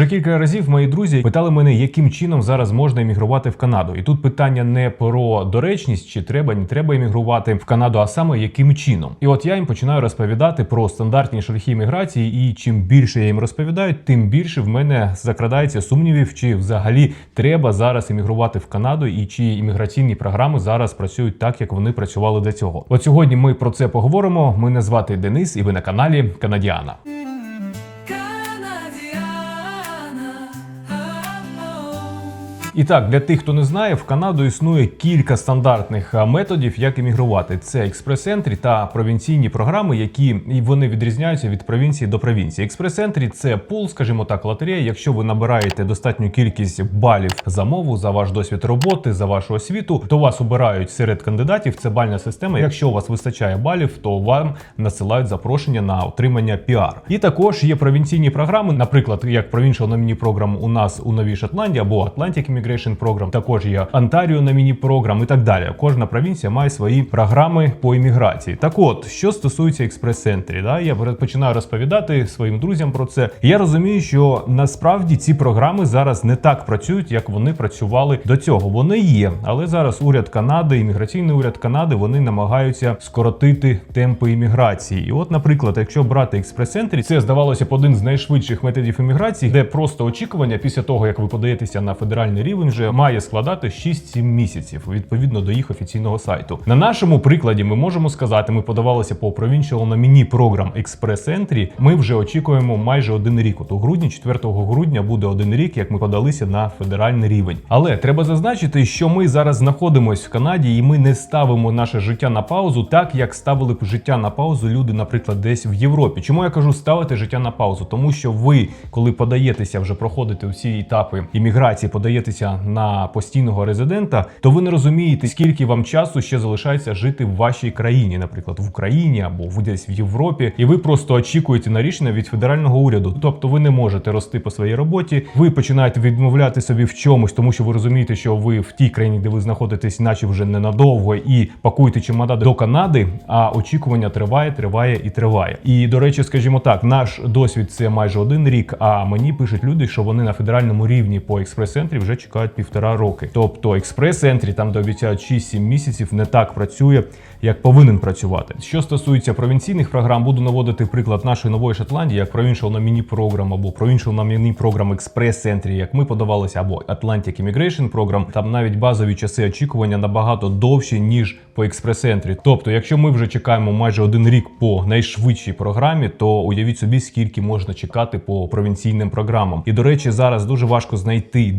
Вже кілька разів мої друзі питали мене, яким чином зараз можна емігрувати в Канаду. І тут питання не про доречність, чи треба, не треба емігрувати в Канаду, а саме яким чином. І от я їм починаю розповідати про стандартні шляхи еміграції, і чим більше я їм розповідаю, тим більше в мене закрадається сумнівів, чи взагалі треба зараз емігрувати в Канаду, і чи імміграційні програми зараз працюють так, як вони працювали до цього. От сьогодні ми про це поговоримо. Мене звати Денис, і ви на каналі Канадіана. І так, для тих, хто не знає, в Канаду існує кілька стандартних методів, як емігрувати. Це експрес-ентрі та провінційні програми, які вони відрізняються від провінції до провінції. Експрес-ентрі – це пул, скажімо так, лотерея. Якщо ви набираєте достатню кількість балів за мову, за ваш досвід роботи, за вашу освіту, то вас обирають серед кандидатів. Це бальна система. Якщо у вас вистачає балів, то вам насилають запрошення на отримання піар. І також є провінційні програми, наприклад, як Provincial Nominee Program у нас у Новій Шотландії або Atlantic Immigration Program, також є Ontario Nominee Program і так далі. Кожна провінція має свої програми по імміграції. Так от, що стосується експрес-центрі, да, я починаю розповідати своїм друзям про це. Я розумію, що насправді ці програми зараз не так працюють, як вони працювали до цього. Вони є, але зараз уряд Канади, імміграційний уряд Канади, вони намагаються скоротити темпи імміграції. І от, наприклад, якщо брати експрес-центрі, це здавалося б один з найшвидших методів імміграції, де просто очікування після того, як ви подаєтеся на федеральний рівень, вже має складати 6-7 місяців відповідно до їх офіційного сайту. На нашому прикладі ми можемо сказати, ми подавалися по Provincial Nominee Express Entry. Ми вже очікуємо майже один рік. От у грудні, 4 грудня, буде один рік, як ми подалися на федеральний рівень. Але треба зазначити, що ми зараз знаходимося в Канаді, і ми не ставимо наше життя на паузу, так як ставили б життя на паузу люди, наприклад, десь в Європі. Чому я кажу ставити життя на паузу? Тому що ви, коли подаєтеся, вже проходите всі етапи імміграції, подаєтеся на постійного резидента, то ви не розумієте, скільки вам часу ще залишається жити в вашій країні, наприклад, в Україні або в десь в Європі, і ви просто очікуєте на рішення від федерального уряду. Тобто ви не можете рости по своїй роботі. Ви починаєте відмовляти собі в чомусь, тому що ви розумієте, що ви в тій країні, де ви знаходитесь, наче вже ненадовго, і пакуєте чемодани до Канади. А очікування триває, триває і триває. І до речі, скажімо так, наш досвід це майже один рік. А мені пишуть люди, що вони на федеральному рівні по експрес-центрі вже чекають півтора роки. Тобто експрес-ентрі, там де обіцяють 6-7 місяців, не так працює, як повинен працювати. Що стосується провінційних програм, буду наводити приклад нашої нової Шотландії, як Provincial Nominee Program або Provincial Nominee Program експрес-центрі, як ми подавалися, або Atlantic Immigration Program. Там навіть базові часи очікування набагато довші ніж по експрес-центрі. Тобто, якщо ми вже чекаємо майже один рік по найшвидшій програмі, то уявіть собі, скільки можна чекати по провінційним програмам. І до речі, зараз дуже важко знайти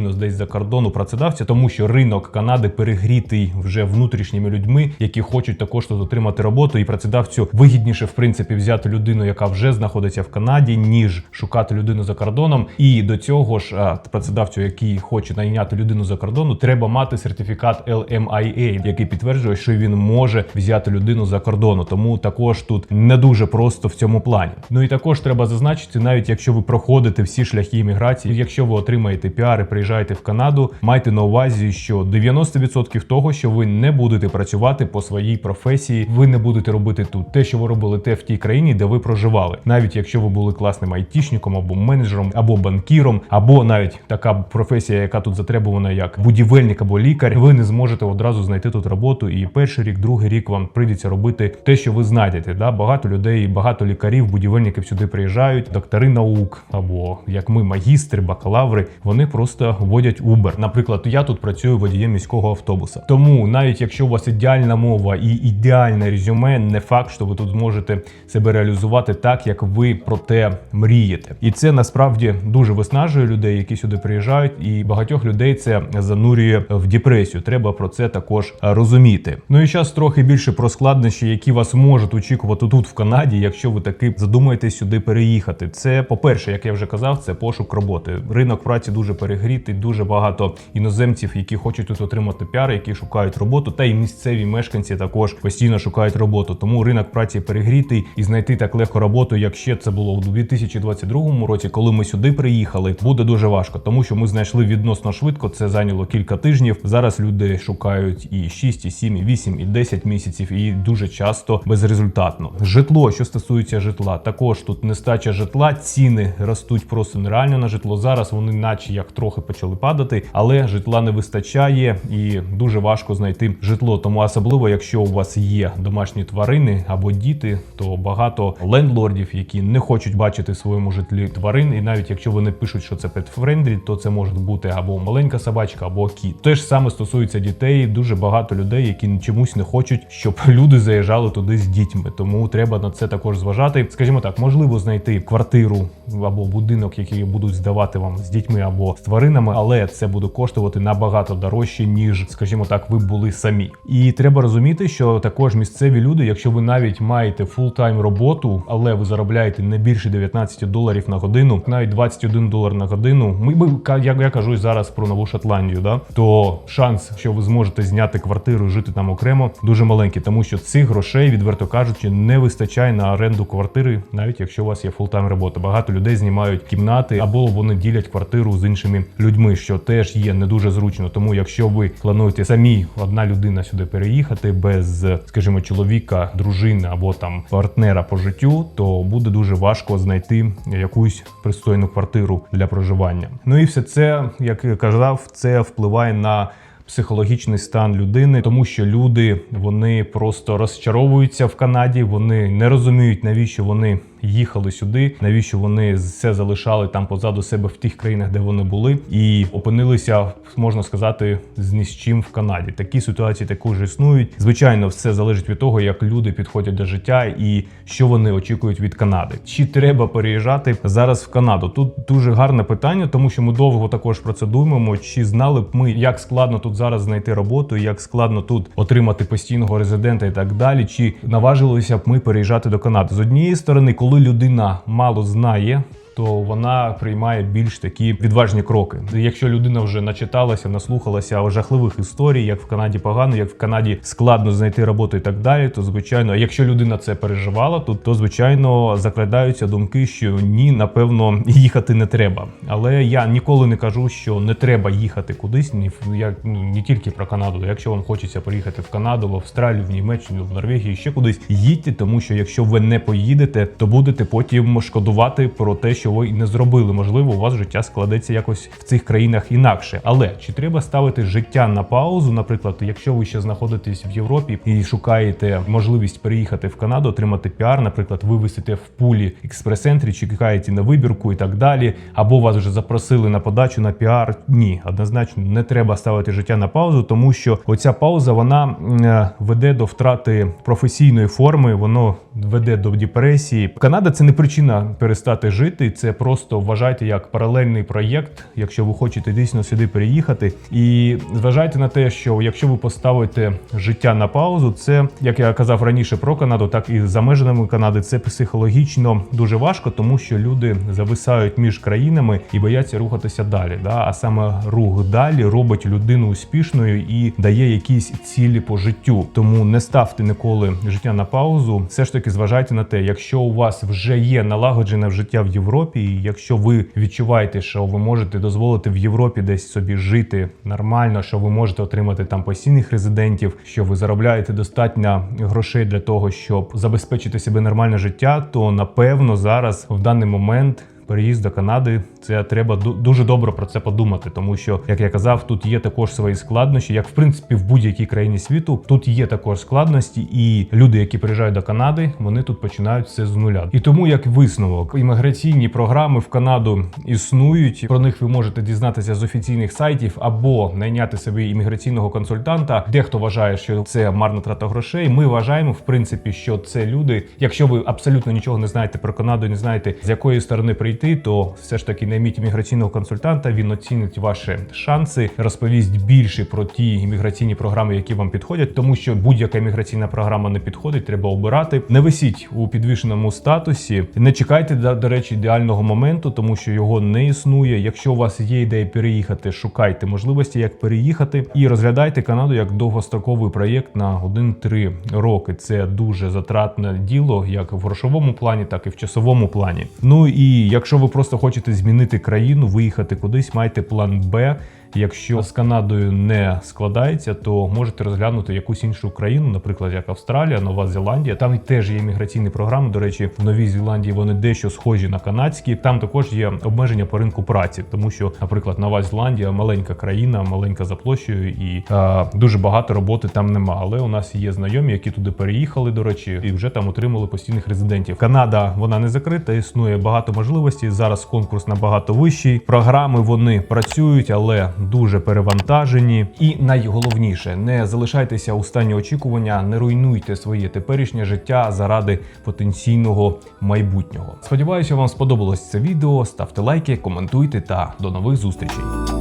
дистанційно десь за кордону працедавця, тому що ринок Канади перегрітий вже внутрішніми людьми, які хочуть також тут отримати роботу, і працедавцю вигідніше в принципі взяти людину, яка вже знаходиться в Канаді, ніж шукати людину за кордоном. І до цього ж працедавцю, який хоче найняти людину за кордону, треба мати сертифікат LMIA, який підтверджує, що він може взяти людину за кордону. Тому також тут не дуже просто в цьому плані. Ну і також треба зазначити, навіть якщо ви проходите всі шляхи імміграції, якщо ви отримаєте піар і приїжджаєте в Канаду, майте на увазі, що 90% того, що ви не будете працювати по своїй професії, ви не будете робити тут те, що ви робили те в тій країні, де ви проживали, навіть якщо ви були класним айтішником або менеджером, або банкіром, або навіть така професія, яка тут затребувана, як будівельник або лікар, ви не зможете одразу знайти тут роботу. І перший рік, другий рік вам прийдеться робити те, що ви знайдете. Да? Багато людей, багато лікарів, будівельників сюди приїжджають, доктори наук або як ми, магістри, бакалаври, вони просто водять Uber. Наприклад, я тут працюю водієм міського автобуса. Тому навіть якщо у вас ідеальна мова і ідеальне резюме, не факт, що ви тут зможете себе реалізувати так, як ви про те мрієте. І це насправді дуже виснажує людей, які сюди приїжджають, і багатьох людей це занурює в депресію. Треба про це також розуміти. Ну і зараз трохи більше про складнощі, які вас можуть очікувати тут в Канаді, якщо ви таки задумаєтесь сюди переїхати. Це, по-перше, як я вже казав, це пошук роботи. Ринок праці дуже перегрітий. Перегрітий. Дуже багато іноземців, які хочуть тут отримати піар, які шукають роботу, та й місцеві мешканці також постійно шукають роботу. Тому ринок праці перегрітий і знайти так легко роботу, як ще це було в 2022 році, коли ми сюди приїхали, буде дуже важко, тому що ми знайшли відносно швидко. Це зайняло кілька тижнів. Зараз люди шукають і 6, і 7, і 8, і 10 місяців, і дуже часто безрезультатно. Житло, що стосується житла, також тут нестача житла, ціни ростуть просто нереально на житло. Зараз вони, наче як трохи почали падати, але житла не вистачає і дуже важко знайти житло. Тому особливо, якщо у вас є домашні тварини або діти, то багато лендлордів, які не хочуть бачити в своєму житлі тварин, і навіть якщо вони пишуть, що це петфрендлі, то це може бути або маленька собачка, або кіт. Те ж саме стосується дітей. Дуже багато людей, які чомусь не хочуть, щоб люди заїжджали туди з дітьми. Тому треба на це також зважати. Скажімо так, можливо знайти квартиру або будинок, який будуть здавати вам з дітьми або з тваринами, але це буде коштувати набагато дорожче, ніж, скажімо так, ви були самі. І треба розуміти, що також місцеві люди, якщо ви навіть маєте фултайм роботу, але ви заробляєте не більше 19 доларів на годину, навіть 21 долар на годину. Ми, ми як я кажу зараз про нову Шотландію, да то шанс, що ви зможете зняти квартиру, і жити там окремо, дуже маленький, тому що цих грошей, відверто кажучи, не вистачає на оренду квартири, навіть якщо у вас є фултайм робота. Багато людей знімають кімнати або вони ділять квартиру з іншими людьми, що теж є не дуже зручно. Тому, якщо ви плануєте самі одна людина сюди переїхати без, скажімо, чоловіка, дружини або там партнера по життю, то буде дуже важко знайти якусь пристойну квартиру для проживання. Ну і все це, як я казав, це впливає на психологічний стан людини, тому що люди вони просто розчаровуються в Канаді. Вони не розуміють, навіщо вони їхали сюди, навіщо вони все залишали там позаду себе в тих країнах, де вони були, і опинилися, можна сказати, з ні з чим в Канаді. Такі ситуації також існують. Звичайно, все залежить від того, як люди підходять до життя і що вони очікують від Канади. Чи треба переїжджати зараз в Канаду? Тут дуже гарне питання, тому що ми довго також про це думаємо. Чи знали б ми, як складно тут зараз знайти роботу, як складно тут отримати постійного резидента і так далі? Чи наважилися б ми переїжджати до Канади? З однієї сторони, коли людина мало знає. То вона приймає більш такі відважні кроки. Якщо людина вже начиталася, наслухалася жахливих історій, як в Канаді погано, як в Канаді складно знайти роботу і так далі, то звичайно, якщо людина це переживала, то, то звичайно закрадаються думки, що ні, напевно, їхати не треба. Але я ніколи не кажу, що не треба їхати кудись. Ні в- я ну, не тільки про Канаду. Якщо вам хочеться приїхати в Канаду, в Австралію, в Німеччину, в Норвегію, ще кудись їдьте, тому що якщо ви не поїдете, то будете потім шкодувати про те, що ви не зробили. Можливо, у вас життя складеться якось в цих країнах інакше. Але чи треба ставити життя на паузу? Наприклад, якщо ви ще знаходитесь в Європі і шукаєте можливість переїхати в Канаду, отримати піар, наприклад, ви висите в пулі експрес-центрі, чекаєте на вибірку і так далі, або вас вже запросили на подачу на піар. Ні, однозначно не треба ставити життя на паузу, тому що оця пауза вона е, веде до втрати професійної форми, воно веде до депресії. Канада це не причина перестати жити, це просто вважайте як паралельний проєкт, якщо ви хочете дійсно сюди переїхати. І зважайте на те, що якщо ви поставите життя на паузу, це як я казав раніше про Канаду, так і за межами Канади, це психологічно дуже важко, тому що люди зависають між країнами і бояться рухатися далі. Да? А саме рух далі робить людину успішною і дає якісь цілі по життю. Тому не ставте ніколи життя на паузу. Все ж таки зважайте на те, якщо у вас вже є налагоджене життя в Європі, і якщо ви відчуваєте, що ви можете дозволити в Європі десь собі жити нормально, що ви можете отримати там постійних резидентів, що ви заробляєте достатньо грошей для того, щоб забезпечити себе нормальне життя, то напевно зараз в даний момент. Переїзд до Канади, це треба дуже добре про це подумати, тому що, як я казав, тут є також свої складнощі, як в принципі в будь-якій країні світу. Тут є також складності, і люди, які приїжджають до Канади, вони тут починають все з нуля. І тому, як висновок, імміграційні програми в Канаду існують. Про них ви можете дізнатися з офіційних сайтів або найняти собі імміграційного консультанта. Дехто вважає, що це марна трата грошей. Ми вважаємо, в принципі, що це люди. Якщо ви абсолютно нічого не знаєте про Канаду, не знаєте з якої сторони прийти то все ж таки найміть імміграційного консультанта. Він оцінить ваші шанси, розповість більше про ті імміграційні програми, які вам підходять, тому що будь-яка імміграційна програма не підходить, треба обирати. Не висіть у підвішеному статусі, не чекайте до, речі ідеального моменту, тому що його не існує. Якщо у вас є ідея переїхати, шукайте можливості, як переїхати, і розглядайте Канаду як довгостроковий проєкт на 1-3 роки. Це дуже затратне діло, як в грошовому плані, так і в часовому плані. Ну і якщо ви просто хочете змінити країну, виїхати кудись, майте план Б. Якщо з Канадою не складається, то можете розглянути якусь іншу країну, наприклад, як Австралія, Нова Зеландія. Там теж є міграційні програми. До речі, в Новій Зеландії вони дещо схожі на канадські. Там також є обмеження по ринку праці, тому що, наприклад, Нова Зеландія маленька країна, маленька за площею, і е, дуже багато роботи там нема. Але у нас є знайомі, які туди переїхали, до речі, і вже там отримали постійних резидентів. Канада вона не закрита, існує багато можливостей. Зараз конкурс набагато вищий. Програми вони працюють, але дуже перевантажені. І найголовніше, не залишайтеся у стані очікування, не руйнуйте своє теперішнє життя заради потенційного майбутнього. Сподіваюся, вам сподобалось це відео. Ставте лайки, коментуйте та до нових зустрічей.